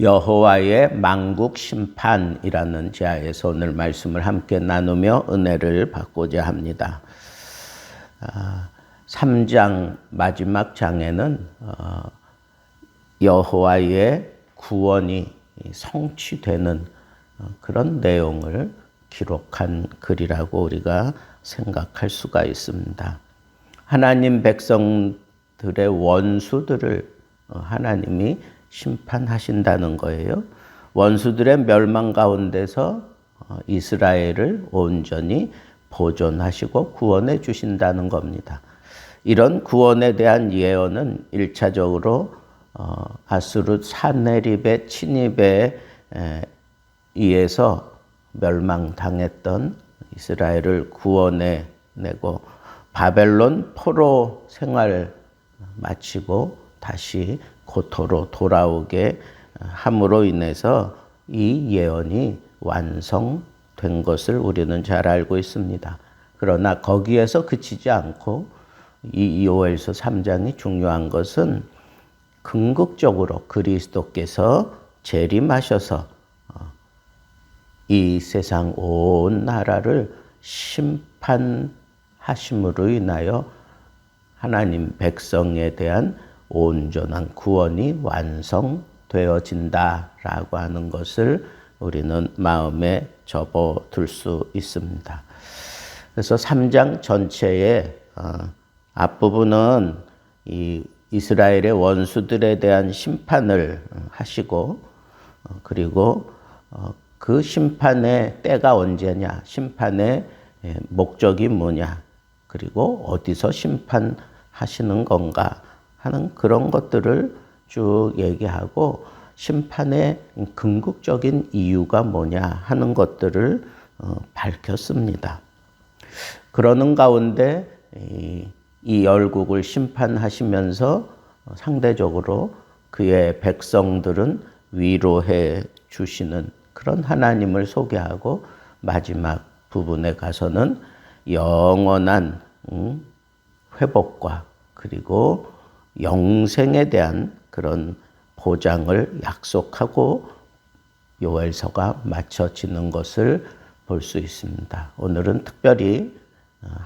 여호와의 망국 심판이라는 지하에서 오늘 말씀을 함께 나누며 은혜를 받고자 합니다. 3장 마지막 장에는 어, 여호와의 구원이 성취되는 어, 그런 내용을 기록한 글이라고 우리가 생각할 수가 있습니다. 하나님 백성들의 원수들을 어, 하나님이 심판하신다는 거예요. 원수들의 멸망 가운데서 어, 이스라엘을 온전히 보존하시고 구원해 주신다는 겁니다. 이런 구원에 대한 예언은 1차적으로 어, 아수르 사네립의 침입에 의해서 멸망당했던 이스라엘을 구원해 내고 바벨론 포로 생활 마치고 다시 고토로 돌아오게 함으로 인해서 이 예언이 완성된 것을 우리는 잘 알고 있습니다. 그러나 거기에서 그치지 않고 이 요엘서 3장이 중요한 것은 궁극적으로 그리스도께서 재림하셔서 어, 이 세상 온 나라를 심판하심으로 인하여 하나님 백성에 대한 온전한 구원이 완성되어진다라고 하는 것을 우리는 마음에 접어둘 수 있습니다. 그래서 3장 전체의 어, 앞부분은 이 이스라엘의 원수들에 대한 심판을 하시고 어, 그리고 어, 그 심판의 때가 언제냐, 심판의 예, 목적이 뭐냐, 그리고 어디서 심판하시는 건가 하는 그런 것들을 쭉 얘기하고 심판의 궁극적인 이유가 뭐냐 하는 것들을 어, 밝혔습니다. 그러는 가운데 이 열국을 심판하시면서 상대적으로 그의 백성들은 위로해 주시는 그런 하나님을 소개하고 마지막 부분에 가서는 영원한 회복과 그리고 영생에 대한 그런 보장을 약속하고 요엘서가 마쳐지는 것을 볼 수 있습니다. 오늘은 특별히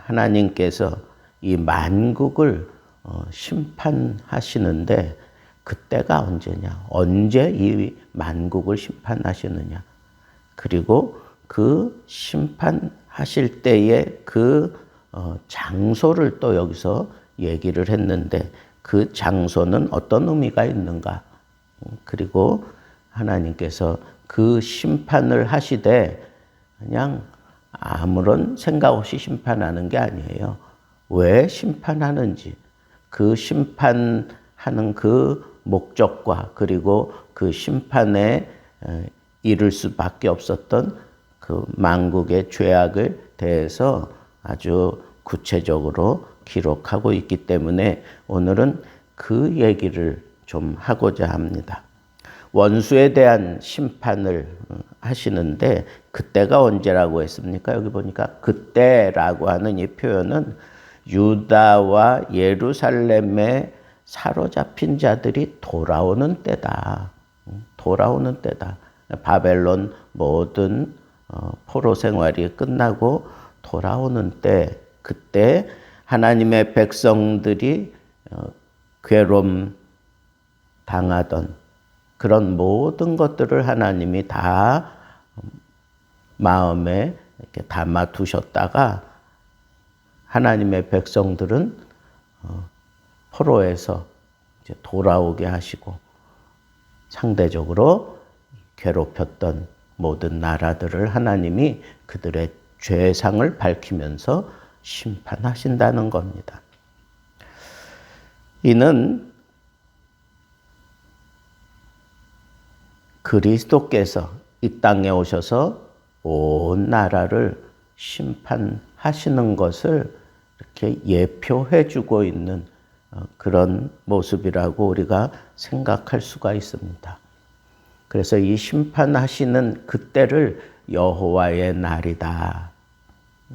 하나님께서 이 만국을 어, 심판하시는데 그때가 언제냐? 언제 이 만국을 심판하시느냐? 그리고 그 심판하실 때의 그 어, 장소를 또 여기서 얘기를 했는데 그 장소는 어떤 의미가 있는가? 그리고 하나님께서 그 심판을 하시되 그냥 아무런 생각 없이 심판하는 게 아니에요. 왜 심판하는지, 그 심판하는 그 목적과 그리고 그 심판에 이를 수밖에 없었던 그 망국의 죄악을 대해서 아주 구체적으로 기록하고 있기 때문에 오늘은 그 얘기를 좀 하고자 합니다. 원수에 대한 심판을 하시는데 그때가 언제라고 했습니까? 여기 보니까 그때라고 하는 이 표현은 유다와 예루살렘에 사로잡힌 자들이 돌아오는 때다. 돌아오는 때다. 바벨론 모든 어, 포로 생활이 끝나고 돌아오는 때, 그때 하나님의 백성들이 어, 괴롭 당하던 그런 모든 것들을 하나님이 다 마음에 이렇게 담아 두셨다가 하나님의 백성들은 어, 포로에서 돌아오게 하시고 상대적으로 괴롭혔던 모든 나라들을 하나님이 그들의 죄상을 밝히면서 심판하신다는 겁니다. 이는 그리스도께서 이 땅에 오셔서 온 나라를 심판하시는 것을 이렇게 예표해 주고 있는 어, 그런 모습이라고 우리가 생각할 수가 있습니다. 그래서 이 심판하시는 그때를 여호와의 날이다.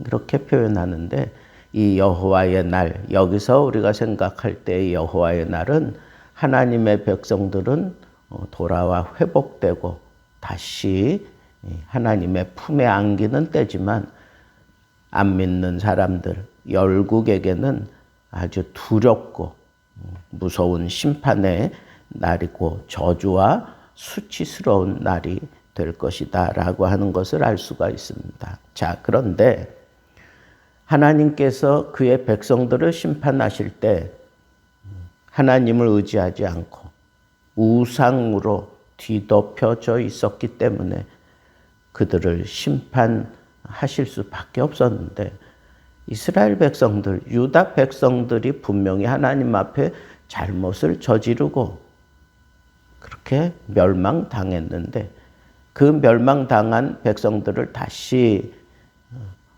그렇게 표현하는데 이 여호와의 날 여기서 우리가 생각할 때 여호와의 날은 하나님의 백성들은 어, 돌아와 회복되고 다시 하나님의 품에 안기는 때지만 안 믿는 사람들, 열국에게는 아주 두렵고 음, 무서운 심판의 날이고 저주와 수치스러운 날이 될 것이다 라고 하는 것을 알 수가 있습니다. 자, 그런데 하나님께서 그의 백성들을 심판하실 때 하나님을 의지하지 않고 우상으로 뒤덮여져 있었기 때문에 그들을 심판하실 수밖에 없었는데 이스라엘 백성들, 유다 백성들이 분명히 하나님 앞에 잘못을 저지르고 그렇게 멸망당했는데 그 멸망당한 백성들을 다시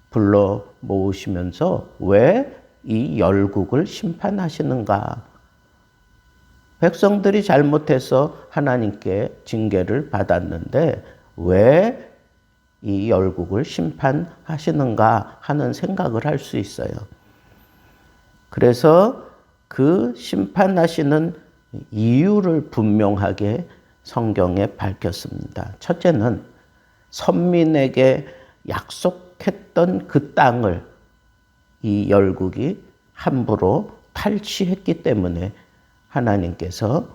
불러 모으시면서 왜 이 열국을 심판하시는가? 백성들이 잘못해서 하나님께 징계를 받았는데 왜 이 열국을 심판하시는가 하는 생각을 할 수 있어요. 그래서 그 심판하시는 이유를 분명하게 성경에 밝혔습니다. 첫째는 선민에게 약속 했던 그 땅을 이 열국이 함부로 탈취했기 때문에 하나님께서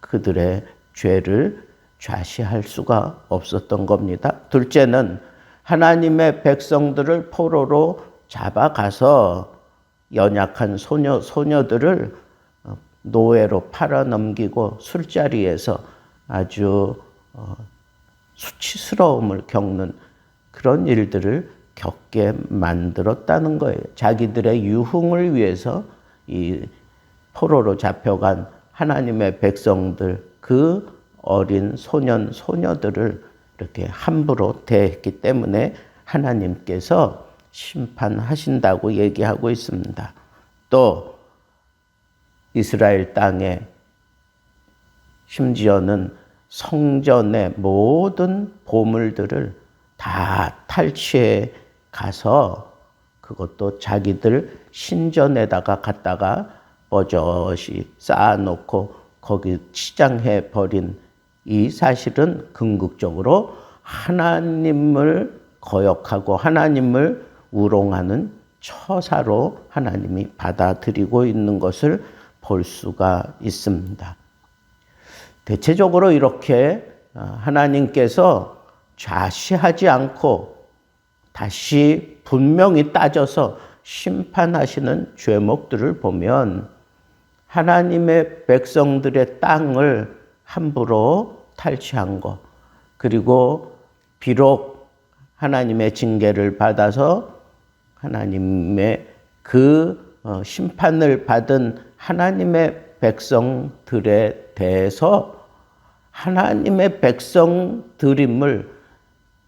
그들의 죄를 좌시할 수가 없었던 겁니다. 둘째는 하나님의 백성들을 포로로 잡아가서 연약한 소녀, 소녀들을 노예로 팔아넘기고 술자리에서 아주 어, 수치스러움을 겪는 그런 일들을 겪게 만들었다는 거예요. 자기들의 유흥을 위해서 이 포로로 잡혀간 하나님의 백성들, 그 어린 소년, 소녀들을 이렇게 함부로 대했기 때문에 하나님께서 심판하신다고 얘기하고 있습니다. 또 이스라엘 땅에 심지어는 성전의 모든 보물들을 다 탈취해 가서 그것도 자기들 신전에다가 갖다가 버젓이 쌓아놓고 거기 치장해 버린 이 사실은 궁극적으로 하나님을 거역하고 하나님을 우롱하는 처사로 하나님이 받아들이고 있는 것을 볼 수가 있습니다. 대체적으로 이렇게 어, 하나님께서 좌시하지 않고 다시 분명히 따져서 심판하시는 죄목들을 보면 하나님의 백성들의 땅을 함부로 탈취한 것, 그리고 비록 하나님의 징계를 받아서 하나님의 그 어, 심판을 받은 하나님의 백성들에 대해서 하나님의 백성들임을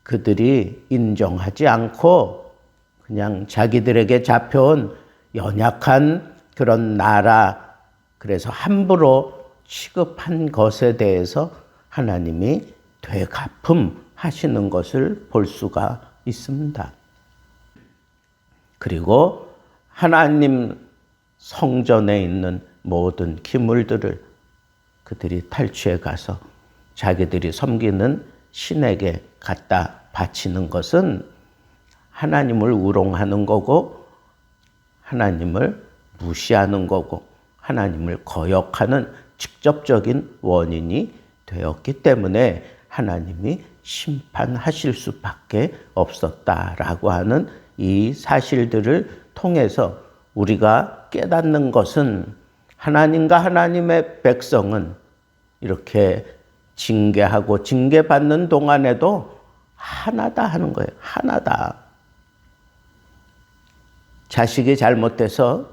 그들이 인정하지 않고 그냥 자기들에게 잡혀온 연약한 그런 나라, 그래서 함부로 취급한 것에 대해서 하나님이 되갚음 하시는 것을 볼 수가 있습니다. 그리고 하나님 성전에 있는 모든 기물들을 그들이 탈취해 가서 자기들이 섬기는 신에게 갖다 바치는 것은 하나님을 우롱하는 거고 하나님을 무시하는 거고 하나님을 거역하는 직접적인 원인이 되었기 때문에 하나님이 심판하실 수밖에 없었다라고 하는 이 사실들을 통해서 우리가 깨닫는 것은 하나님과 하나님의 백성은 이렇게 징계하고 징계받는 동안에도 하나다 하는 거예요. 하나다. 자식이 잘못돼서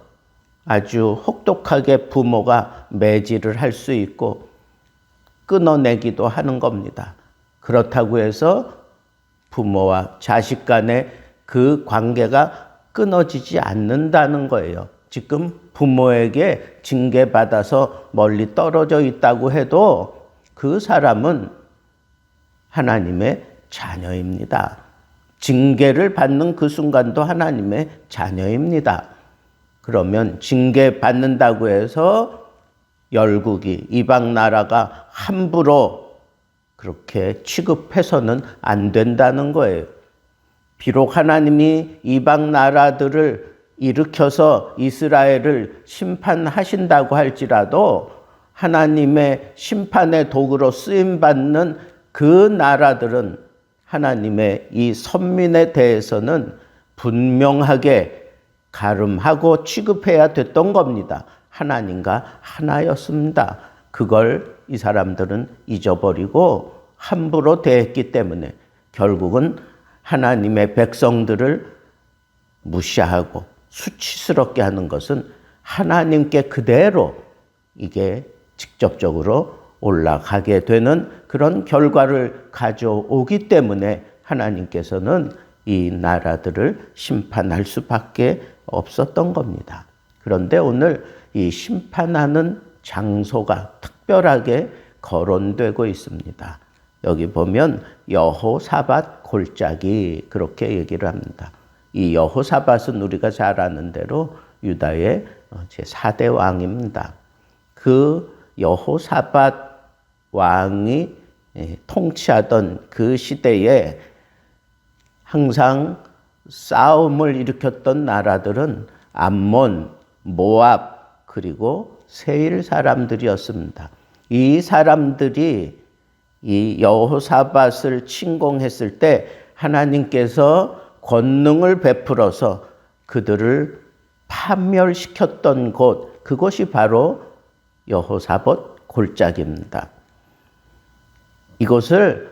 아주 혹독하게 부모가 매질을 할 수 있고 끊어내기도 하는 겁니다. 그렇다고 해서 부모와 자식 간의 그 관계가 끊어지지 않는다는 거예요. 지금 부모에게 징계받아서 멀리 떨어져 있다고 해도 그 사람은 하나님의 자녀입니다. 징계를 받는 그 순간도 하나님의 자녀입니다. 그러면 징계 받는다고 해서 열국이 이방 나라가 함부로 그렇게 취급해서는 안 된다는 거예요. 비록 하나님이 이방 나라들을 일으켜서 이스라엘을 심판하신다고 할지라도 하나님의 심판의 도구로 쓰임 받는 그 나라들은 하나님의 이 선민에 대해서는 분명하게 가름하고 취급해야 됐던 겁니다. 하나님과 하나였습니다. 그걸 이 사람들은 잊어버리고 함부로 대했기 때문에 결국은 하나님의 백성들을 무시하고 수치스럽게 하는 것은 하나님께 그대로 이게 직접적으로 올라가게 되는 그런 결과를 가져오기 때문에 하나님께서는 이 나라들을 심판할 수밖에 없었던 겁니다. 그런데 오늘 이 심판하는 장소가 특별하게 거론되고 있습니다. 여기 보면 여호사밧 골짜기 그렇게 얘기를 합니다. 이 여호사밧은 우리가 잘 아는 대로 유다의 제 4대 왕입니다. 그 여호사밧 왕이 통치하던 그 시대에 항상 싸움을 일으켰던 나라들은 암몬, 모압, 그리고 세일 사람들이었습니다. 이 사람들이 이 여호사밧을 침공했을 때 하나님께서 권능을 베풀어서 그들을 파멸시켰던 곳, 그것이 바로 여호사밧 골짜기입니다. 이것을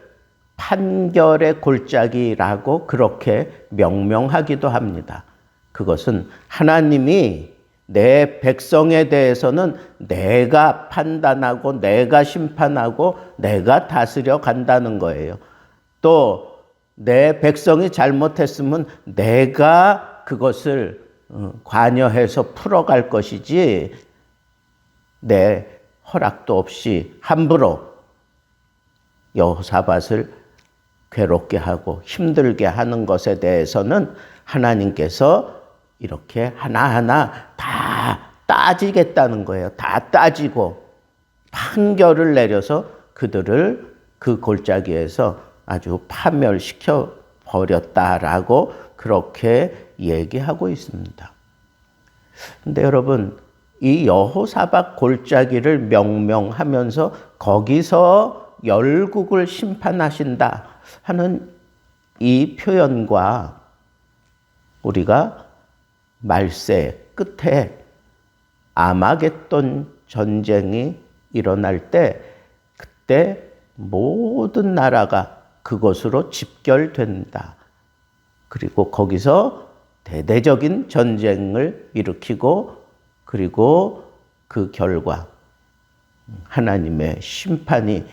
판결의 골짜기라고 그렇게 명명하기도 합니다. 그것은 하나님이 내 백성에 대해서는 내가 판단하고 내가 심판하고 내가 다스려 간다는 거예요. 또 내 백성이 잘못했으면 내가 그것을 어, 관여해서 풀어갈 것이지 내 허락도 없이 함부로 여호사밧을 괴롭게 하고 힘들게 하는 것에 대해서는 하나님께서 이렇게 하나하나 다 따지겠다는 거예요. 다 따지고 판결을 내려서 그들을 그 골짜기에서 아주 파멸시켜 버렸다라고 그렇게 얘기하고 있습니다. 근데 여러분, 이 여호사박 골짜기를 명명하면서 거기서 열국을 심판하신다 하는 이 표현과 우리가 말세 끝에 아마겟돈 전쟁이 일어날 때 그때 모든 나라가 그것으로 집결된다. 그리고 거기서 대대적인 전쟁을 일으키고 그리고 그 결과 하나님의 심판이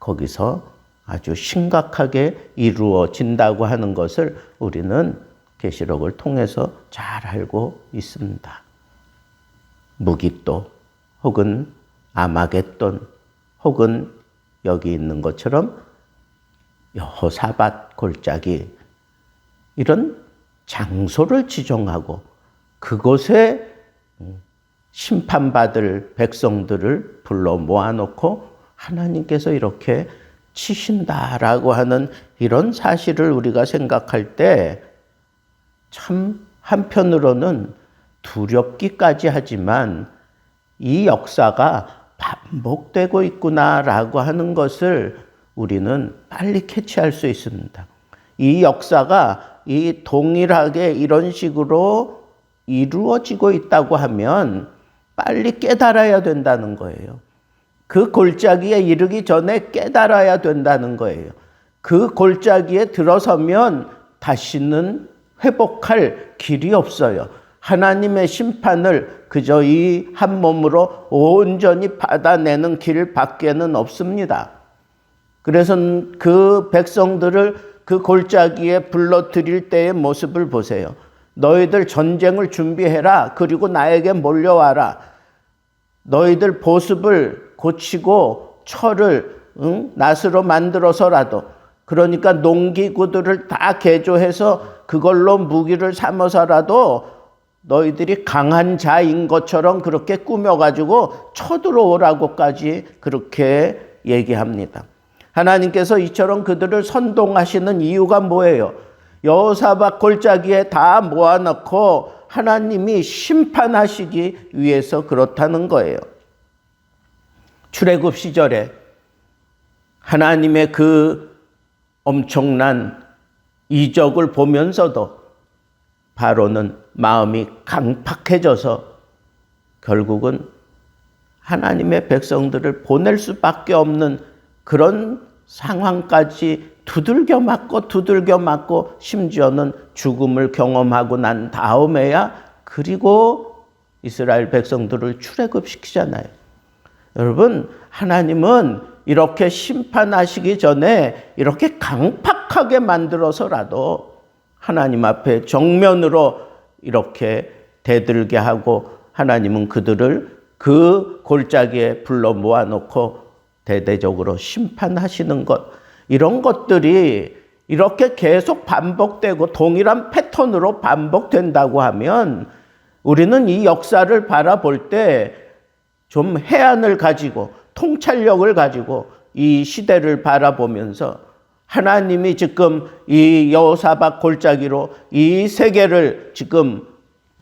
거기서 아주 심각하게 이루어진다고 하는 것을 우리는 계시록을 통해서 잘 알고 있습니다. 무기또 혹은 아마겟돈 혹은 여기 있는 것처럼 여호사밧 골짜기 이런 장소를 지정하고 그곳에 심판받을 백성들을 불러 모아놓고 하나님께서 이렇게 치신다라고 하는 이런 사실을 우리가 생각할 때 참 한편으로는 두렵기까지 하지만 이 역사가 반복되고 있구나라고 하는 것을 우리는 빨리 캐치할 수 있습니다. 이 역사가 이 동일하게 이런 식으로 이루어지고 있다고 하면 빨리 깨달아야 된다는 거예요. 그 골짜기에 이르기 전에 깨달아야 된다는 거예요. 그 골짜기에 들어서면 다시는 회복할 길이 없어요. 하나님의 심판을 그저 이 한 몸으로 온전히 받아내는 길 밖에는 없습니다. 그래서 그 백성들을 그 골짜기에 불러들일 때의 모습을 보세요. 너희들 전쟁을 준비해라. 그리고 나에게 몰려와라. 너희들 보습을 고치고 철을 응? 낫으로 만들어서라도 그러니까 농기구들을 다 개조해서 그걸로 무기를 삼아서라도 너희들이 강한 자인 것처럼 그렇게 꾸며가지고 쳐들어오라고까지 그렇게 얘기합니다. 하나님께서 이처럼 그들을 선동하시는 이유가 뭐예요? 여호사박 골짜기에 다 모아놓고 하나님이 심판하시기 위해서 그렇다는 거예요. 출애굽 시절에 하나님의 그 엄청난 이적을 보면서도 바로는 마음이 강팍해져서 결국은 하나님의 백성들을 보낼 수밖에 없는 그런 상황까지 두들겨 맞고 두들겨 맞고 심지어는 죽음을 경험하고 난 다음에야 그리고 이스라엘 백성들을 출애굽시키잖아요. 여러분, 하나님은 이렇게 심판하시기 전에 이렇게 강팍하게 만들어서라도 하나님 앞에 정면으로 이렇게 대들게 하고 하나님은 그들을 그 골짜기에 불러 모아놓고 대대적으로 심판하시는 것, 이런 것들이 이렇게 계속 반복되고 동일한 패턴으로 반복된다고 하면 우리는 이 역사를 바라볼 때 좀 해안을 가지고 통찰력을 가지고 이 시대를 바라보면서 하나님이 지금 이 여호사박 골짜기로 이 세계를 지금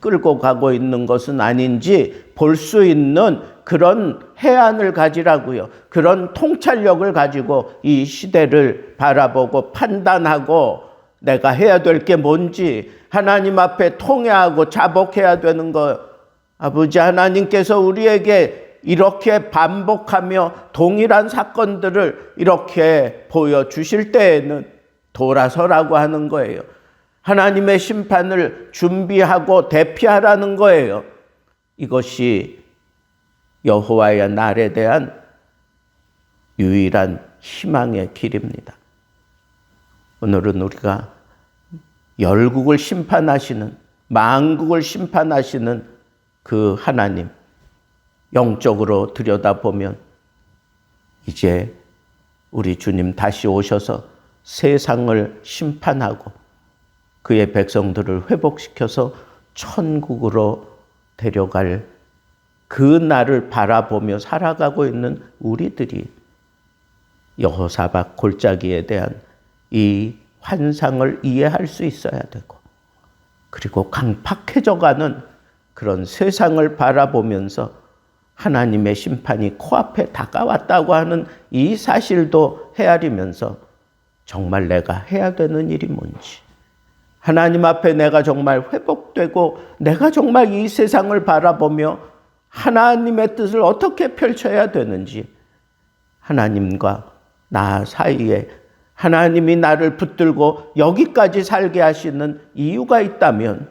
끌고 가고 있는 것은 아닌지 볼 수 있는 그런 해안을 가지라고요. 그런 통찰력을 가지고 이 시대를 바라보고 판단하고 내가 해야 될 게 뭔지 하나님 앞에 통회하고 자복해야 되는 거 아버지 하나님께서 우리에게 이렇게 반복하며 동일한 사건들을 이렇게 보여주실 때에는 돌아서라고 하는 거예요. 하나님의 심판을 준비하고 대피하라는 거예요. 이것이 여호와의 날에 대한 유일한 희망의 길입니다. 오늘은 우리가 열국을 심판하시는 만국을 심판하시는 그 하나님 영적으로 들여다보면 이제 우리 주님 다시 오셔서 세상을 심판하고 그의 백성들을 회복시켜서 천국으로 데려갈 그 날을 바라보며 살아가고 있는 우리들이 여호사박 골짜기에 대한 이 환상을 이해할 수 있어야 되고 그리고 강팍해져가는 그런 세상을 바라보면서 하나님의 심판이 코앞에 다가왔다고 하는 이 사실도 헤아리면서 정말 내가 해야 되는 일이 뭔지 하나님 앞에 내가 정말 회복되고 내가 정말 이 세상을 바라보며 하나님의 뜻을 어떻게 펼쳐야 되는지 하나님과 나 사이에 하나님이 나를 붙들고 여기까지 살게 하시는 이유가 있다면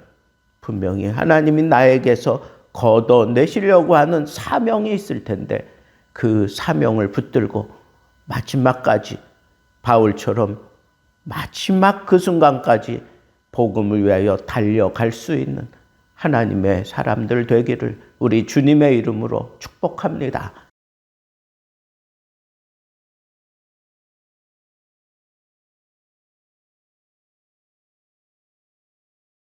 분명히 하나님이 나에게서 걷어내시려고 하는 사명이 있을 텐데 그 사명을 붙들고 마지막까지 바울처럼 마지막 그 순간까지 복음을 위하여 달려갈 수 있는 하나님의 사람들 되기를 우리 주님의 이름으로 축복합니다.